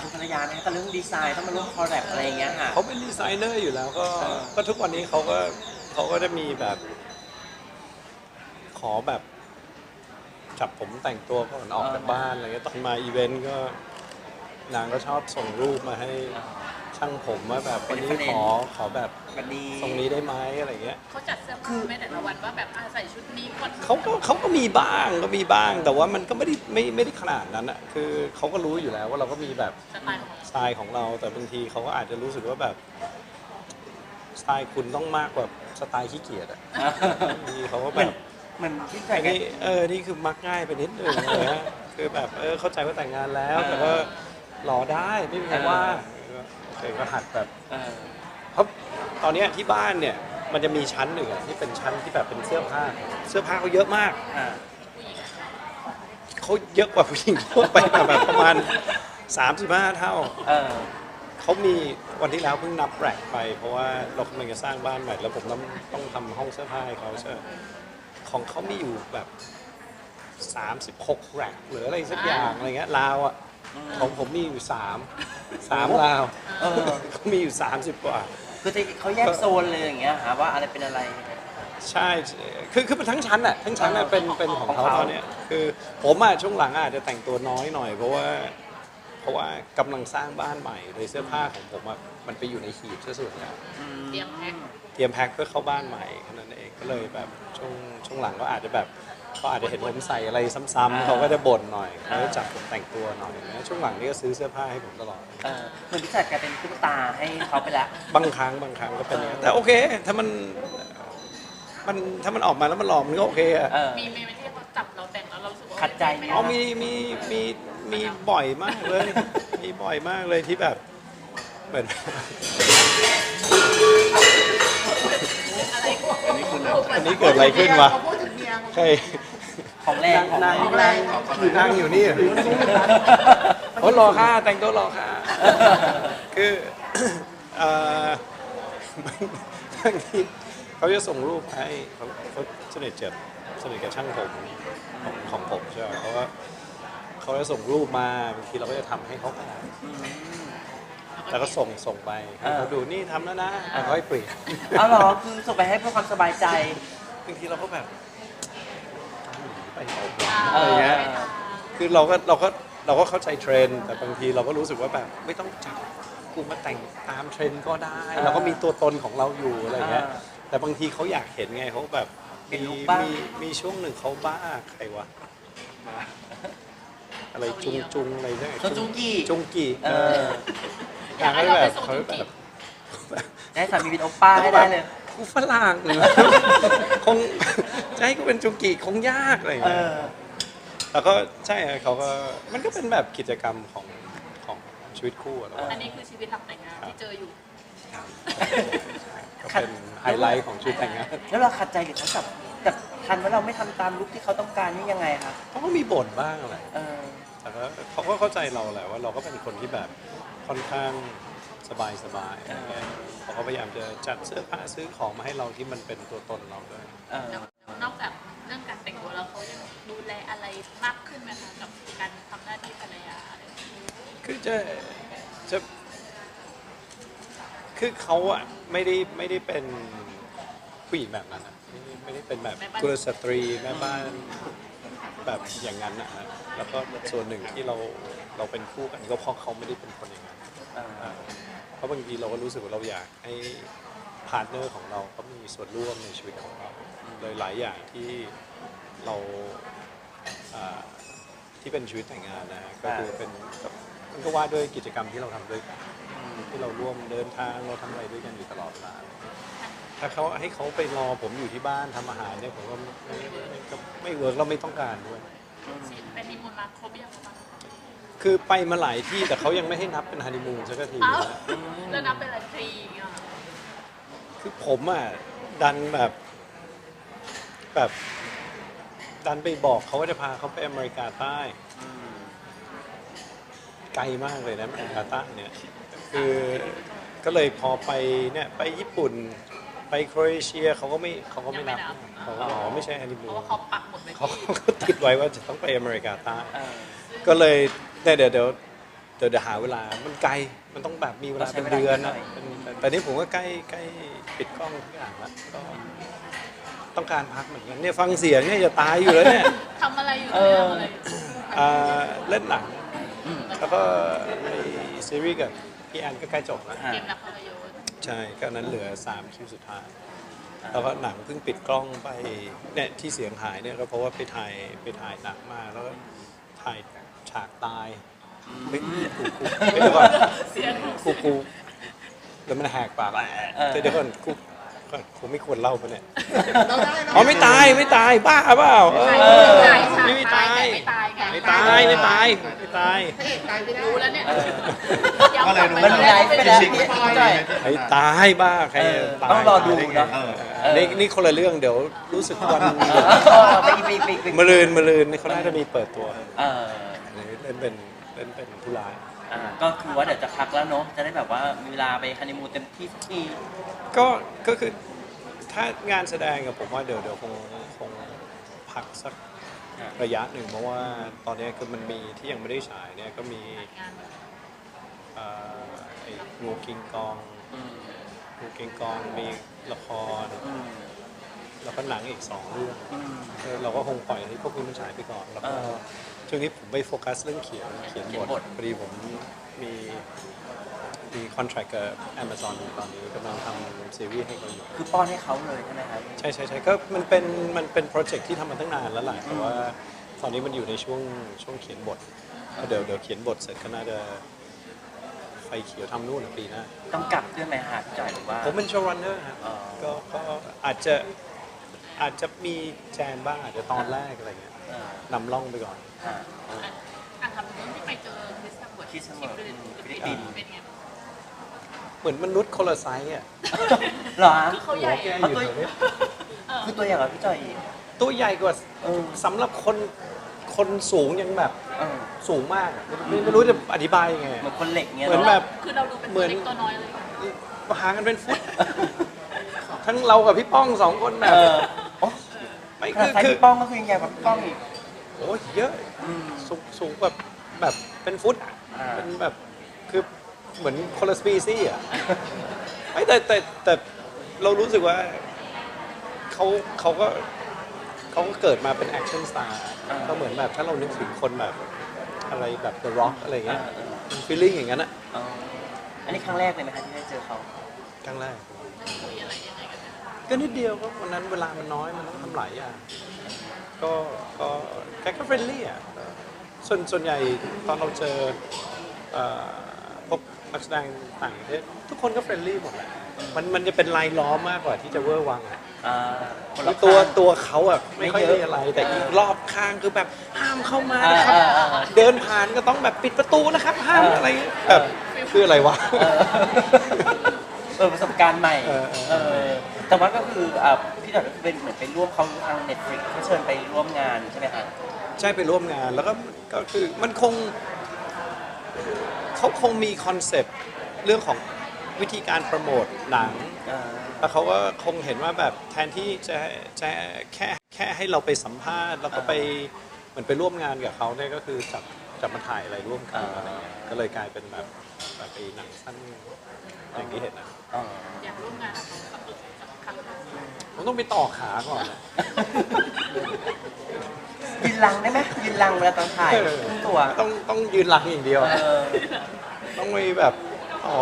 คือต้องไปศึกษาคุณภรรยาไหมคะแต่เรื่องดีไซน์ต้องมาร่วมคอลแลบอะไรอย่างเงี้ยค่ะ เขาเป็นดีไซเนอร์อยู่แล้วก็เออก็ทุกวันนี้เขาก็เขาก็จะมีแบบ ขอแบบจับผมแต่งตัวก่อนออกจากบ้านอะไรเงี้ยตอนมาอีเวนต์ก็นางก็ชอบส่งรูปมาให้ ช่างผมว่าแบบวันนี้ขอขอแบบแบบนี้ตรงนี้ได้ไหมอะไรเงี้ยเขาจัดเสื้อผ้าไม่แต่ละวันว่าแบบอะใส่ชุดนี้คนเขาก็เขาก็มีบ้างก็มีบ้าง แต่ว่ามันก็ไม่ได้ไม่ไม่ได้ขนาดนั้นอะคือเขาก็รู้อยู่แล้วว่าเราก็มีแบบสไตล์ของสไตล์ของเรา แต่บางทีเขาก็อาจจะรู้สึกว่าแบบสไตล์คุณต้องมากกว่าสไตล์ขี้เกียจอะบางทีเขาก็เหแบมือนบเหมือนที่ใส่อันกันนี้เออนี่คือมักง่ายไปนิดนึงอะไรเลยคือแบบเออเข้าใจว่าแต่งงานแล้ว แต่ว่าหล่อได้ไม่มีใครว่า โอก็หัดแบบเออเพราะตอนเนี้ยที่บ้านเนี่ยมันจะมีชั้นหนึ่งอะที่เป็นชั้นที่แบบเป็นเสื้อผ้า เสื้อผ้าเขาเยอะมากอ่าเขาเยอะกว่าผู้หญิงทั่วไปแบบประมาณ35เท่า เออ เขามีวันที่แล้วเพิ่งนับแรกไป เพราะว่าเรากำลังจะสร้างบ้านใหม่แล้วผมต้องต้องทำห้องเสื้อผ้าให้เขาใช่ไหมของเขามีอยู่แบบ 36 แรกหรืออะไรสักอย่างอะไรเงี้ยลาวอะ ของผมมีอยู่3 3ลาวเออ เขามีอยู่30กว่า คือที่เขาแยกโซนเลยอย่างเงี้ยหาว่าอะไรเป็นอะไร ใช่คือคือเป็นทั้งชั้นอะทั้งชั้นอะเป็นเป็นของเขาของเขา ตอนเนี้ยคือผมอะช่วงหลังอะอาจจะแต่งตัวน้อยหน่อย เพราะว่า เพราะว่ากำลังสร้างบ้านใหม่เลยเสื้อผ้าของผมอะมันไปอยู่ในหีบซะส่วนใหญ่เตรียมแพ็คเตรียมแพ็คเพื่อเข้าบ้านใหม่แค่นั้นเองก็เลยแบบช่วงช่วงหลังก็อาจจะแบบ เขาอาจจะเห็นผมใส่อะไรซ้ำๆเขาก็จะบ่นหน่อยเขาจะจับผมแต่งตัวหน่อยนะช่วงหลังนี่ก็ซื้อเสื้อผ้าให้ผมตลอด เออเหมือนพี่จัดกลายเป็นตุ๊กตาให้เขาไปแล้ว บางครั้งบางครั้งก็เป็นอย่างนั้นแต่โอเค ถ้ามันมันถ้ามันออกมาแล้วมันหล่อมันก็โอเคอะ เออ มีไหมที่เขาจับเราแต่งแล้วเรารู้สึกว่าขัดใจไม่อ๋อเอามี มี มี มีบ่อยมากเลย มีบ่อยมากเลยที่แบบ เหมือน อะไรอันนี้เกิดอะไรขึ้นวะ ใครของแรงของแรงของแรงนั่งอยู่นี่เหรอโอ้รอค่าแต่งตัวรอค่าคือเอ่อบางบางทีเขาจะส่งรูปให้เขาเขาสนิทเจ็บสนิทกับช่างผมของของผมใช่ไหมเขาก็เขาจะส่งรูปมาบางทีเราก็จะทำให้เขาก่อนแล้วก็ส่งส่งไปให้เขาดูนี่ทำแล้วนะแล้วเขาให้เปลี่ยนเอาเหรอคือส่งไปให้เพื่อความสบายใจบางทีเราก็แบบไปเอาอ่าอะไรเงี้ยคือเราก็เราก็เราก็เข้าใจเทรนด์แต่บางทีเราก็รู้สึกว่าแบบไม่ต้องจับกูมาแต่งตามเทรนด์ก็ได้อ่าเราก็มีตัวตนของเราอยู่อะไรเงี้ยอ่าแต่บางทีเขาอยากเห็นไงเขาแบบเห็นมีลุคบ้างมีมีช่วงหนึ่งเขาบ้าใครวะอะไรจุงจุงอะไรเนี่ยส่วนจุงกี้จุงกี้เอออยากให้เราไปส่งเขาจุแบกิบได้สามีเป็นโอป้าให้ได้เลยกูฝรั่งคงจะให้กูเป็นจุงกีคงยากอะไรอย่างเอเงี้ยอ แล้วก็ใช่เขาก็มันก็เป็นแบบกิจกรรมของของชีวิตคู่อะแล้วอันนี้คือชีวิตหลังแต่งงานที่เจออยู่ ก็เป็นไฮไลท์ของชีวิตแต่งงานแล้วเราขัดใจหรือเขาจับจับทันว่าเราไม่ทำตามลุคที่เขาต้องการนี่ยังไงครับเขาก็มีบ่นบ้างอะไร เออแต่ก็เขาก็เข้าใจเราแหละว่าเราก็เป็นคนที่แบบค่อนข้างสบายสบายๆอะไรเงี้ยเขาก็พยายามจะจัดเสื้อผ้าซื้อของมาให้เราที่มันเป็นตัวตนเราด้วย เออ มากขึ้นไหมคะกับการทำหน้าที่ภรรยาอะไรอย่างเงี้ยคือจะจะคือเขาอะไม่ได้ไม่ได้เป็นผู้หญิงแบบนั้นอะไม่ได้ไม่ได้เป็นแบบกุลสตรีแม่บ้านแบบอย่างนั้นอะนะแล้วก็ส่วนหนึ่งที่เราเราเป็นคู่กันก็เพราะเขาไม่ได้เป็นคนอย่างนั้นเอออ่าเพราะบางทีเราก็รู้สึกว่าเราอยากให้พาร์ทเนอร์ของเราเขามีส่วนร่วมในชีวิตของเราเลยหลายอย่างที่เรา อ่าที่เป็นชีวิตแต่งงานนะก็คือเป็นมันก็ว่าด้วยกิจกรรมที่เราทำด้วยกันที่เราร่วมเดินทางเราทำอะไรด้วยกันอยู่ตลอดเวลาถ้าเขาให้เขาไปรอผมอยู่ที่บ้านทำอาหารเนี่ยผมก็ไม่ไม่ไม่ก็ไม่เวิร์กเราไม่ต้องการด้วยเป็นนิมนต์มาครบยังคะคือไปมาหลายที่แต่เขายังไม่ให้นับเป็นฮันนีมูนสักทีอ้าวนะ แล้วนับเป็นอะไรฟรีอย่างเงี้ยเหรอคือผมอะดันแบบแบบ ดันไปบอกเขาว่าจะพาเขาไปอเมริกาใต้ ไกลมากเลยนะอเมริกาใต้เนี่ยคือก็เลยพอไปเนี่ยไปญี่ปุ่น ไปโครเอเชียเขาก็ไม่เขาก็ไม่นับเขาก็บอกว่าไม่ใช่ฮันนีเพมูราะนว่าเขาปักหมดไปเขาที่ก็ติดไว้ว่าจะต้องไปอเมริกาใต้เออก็เลยเนี่ยเดี๋ยวเดี๋ยวเดี๋ยวเดี๋ยวหาเวลา มันไกล มันต้องแบบมีเวลาต้องใช้เป็นเวลาเดือนนะหน่อยเป็นแต่นี่ผมก็ใกล้ใกล้ปิดกล้องทุกอย่างแล้วก็ ต้องการพักเหมือนกันเนี่ยฟังเสียงเนี่ยจะตายอยู่แล้วเนี่ยทำอะไรอยู่เออ ทำอะไรอยู่อ่าเล่นหนังแล้วก็ในซีรีส์กับพี่แอนก็ใกล้จบแล้วอะเกมนักภาพยนตร์ใช่ก็นั้นเหลือ3คิวสุดท้าย แล้วก็หนังเพิ่งปิดกล้องไปเนี่ยที่เสียงหายเนี่ยก็เพราะว่าไปถ่ายไปถ่ายหนักมาแล้วก็ถ่ายฉากตายเฮ้ยกูกูเฮ้ยเดี๋ยวก่อนเสียง กูกูแล้วมันแหกปากเออเดี๋ยวก่อนกู ก่อนกูไม่ควรเล่าปะเนี่ยเราได้เราอ๋อไม่ตายไม่ตายบ้าเปล่าเออตายไม่มีตายต่ไม่ตายไงไม่ตายไม่ตายไม่ตายพระเอกตายไม่ได้รู้แล้วเนี่ยเออย้ำกลับมันไลฟ์ไปแล้วจริงไม่ปล่อยเลยไอ้ตายบ้าใครเออตายต้องรอดู เนาะเออเออนี่นี่คนละเรื่องเดี๋ยวรู้สึกวันเออไปอีกไปอีกไปอีกไปอีกมะรืนมะรืนนี่เขาน่าจะมีเปิดตัว เออเล่นเป็นเล่นเป็นผู้ร้าย อ่าก็คือว่าเดี๋ยวจะพักแล้วเนาะจะได้แบบว่ามีเวลาไปฮันนีมูนเต็มที่สักทีก็ก็คือถ้างานแสดงกับผมว่าเดี๋ยวเดี๋ยวคงคงพักสักระยะหนึ่งเพราะว่าตอนนี้คือมันมีที่ยังไม่ได้ฉายเนี่ยก็มีงานเอ่อไอ้งูกิงกองอืมงูกิงกองมีละคร อืมแล้วก็หนังอีกสองเรื่องอืม เออเราก็คงปล่อยให้พวกนี้มันฉายไปก่อนแล้วก็เออ ช่วงนี้ผมไปโฟกัสเรื่องเขียนเขียนเขียนบบท ทพอดีผมมีมีคอนแทรคกับ Amazon อยู่ตอนนี้กำลังทำซีรีส์ให้เขาอยู่ คือป้อนให้เขาเลยใช่ไหมครับ ใช่ใช่ใช่ก็มันเป็นมันเป็นโปรเจกต์ที่ทำมาตั้งนานแล้วแหละแต่ว่าตอนนี้มันอยู่ในช่วงช่วงเขียนบทแล้วเดี๋ยวเดี๋ยวเขียนบทเสร็จก็น่าจะไฟเขียวทำนู่นนะปีหน้า ต้องกลับด้วยไหมฮะพี่จ่อยหรือว่า ผมเป็นโชว์รันเนอร์ครับอ๋อ ก็ก็อาจจะอาจจะมีแจมบ้างอาจจะตอนแรกอะไรเงี้ยเออ นำล่องไปก่อนอ่าอะทำเรื่องที่ไปเจอคริสตัมบทคริสตัมบทฟิลิปฟิลิปิปปินนส์ส์ เป็นไงเหมือนมนุษย์คนละไซส์อะเหรอฮะคือเขาใหญ่หัวแกอะอยู่แถวเนี้ยคือตัวอย่างเหรอพี่จ่อยอีกตัวใหญ่กว่าเออสำหรับคนคนสูงยังแบบเออสูงมากอะไม่ไม่รู้จะอธิบายยังไงเหมืออะ นคนเหล็กเงี้ยเหมือนเนาะแบบ คือเราดูเป็นเหมืตัวอนเล็กตัวน้อยเลย ห่างกันเป็นฟุต ทั้งเรากับพี่ป้องสองคนแบเอบอโอ้ ไม่ขนาคืดอใครคือพี่ป้องก็คือยังใหญ่กว่าพี่ป้องอีก โอ้ยเยอะอืม สูงสูงแบบแบบเป็นฟุตอะอ่า เป็นแบบคือเหมือนคนละสปีซี่อะไม่แต่แต่แต่เรารู้สึกว่าเขาเขาก็เขาก็เกิดมาเป็นแอคชั่นสตาร์ก็เหมือนแบบถ้าเรานึกถึงคนแบบอะไรแบบ The Rock อะไรอย่างเอเงี้ยอเออฟีลลิ่งอย่างนั้นอะเอออันนี้ครั้งแรกเลยไหมคะที่ได้เจอเขาครั้งแรก กันนะก็นิดเดียวก็วันนั้นเวลามันน้อยมันต้องทำหลายอย่างก็ก็แกก็เฟรนลี่อะส่วนส่วนใหญ่ตอนเราเจอเอ่อพวกนักแสดงต่างประเทศทุกคนก็เฟรนลี่หมดแหละมันมันจะเป็นลายล้อมมากกว่าที่จะเวอร์วังอะ อ่าคนคืละอตัวข้าง ตัวเขาอะไม่ค่อยไม่เยอะมีอะไร แต่อีกรอบข้างคือแบบห้ามเข้ามาอ่านะครับอ่าอ่าอ่าเดินผ่านก็ต้องแบบปิดประตูนะครับ ห้ามเออออะไรแบบคืออะไรวะเออเออประสบการณ์ใหม่เออเออ เออแต่ว่าก็คืออ่าพี่จ่อยก็คือเป็นเหมือนไปร่วมเขาทางเน็ตฟลิกเขาเชิญไปร่วมงานใช่ไหมคะใช่ไปร่วมงานแล้วก็ก็คือมันคงเขาคงมีคอนเซปต์เรื่องของวิธีการโปรโมทหนัง อ่า แล้วเขาก็คงเห็นว่าแบบแทนที่จะจะแค่แค่ให้เราไปสัมภาษณ์ แล้วก็ไปเหมือนไปร่วมงานกับเขาเนี่ยก็คือจับจับมาถ่ายอะไรร่วมกันอะไรเงี้ยก็เลยกลายเป็นแบบ แบบไปหนังสั้นอย่างที่เห็นนะอ๋ออยากร่วมงานกับเขาสักสักครั้งหนึ่งผมต้องไปต่อขาก่อนนะยืนลังได้ไหมยืนลังเวลาตอนถ่ายครึ่งตัวต้องต้องยืนหลังอย่างเดียว เออต้องไปแบบต่อ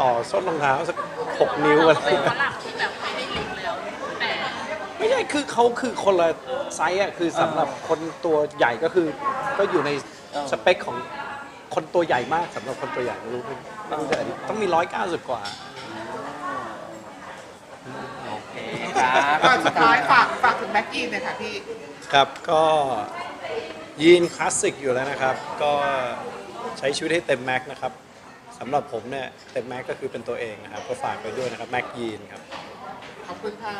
ต่อส้นรองเท้าสักหกนิ้วอะไรเป็นเงี้ฝยรั่งที่แบบไม่ได้ลิงแล้วแต่ไม่ใช่คือเขาคือคนละไซส์อะคือสำหรับคนตัวใหญ่ก็คือ ก็อยู่ในเออสเปคของ คนตัวใหญ่มากสำหรับคนตัวใหญ่ไม่รู้ไม่ไม่รู้จะอธิบายต้องมีร้อยเก้าสิบกว่าโอเคครับก่อนสุดท้ายฝากฝากถึงแม็กกี้หน่อยค่ะพี่ ครับก็ยีนคลาสสิกอยู่แล้วนะครับ ก็ใช้ชีวิตให้เต็มแม็กซ์นะครับสำหรับผมเนี่ยเต็มแม็กซ์ก็คือเป็นตัวเองนะครับ ก็ฝากไปด้วยนะครับ แม็กยีนครับ ขอบคุณค่ะ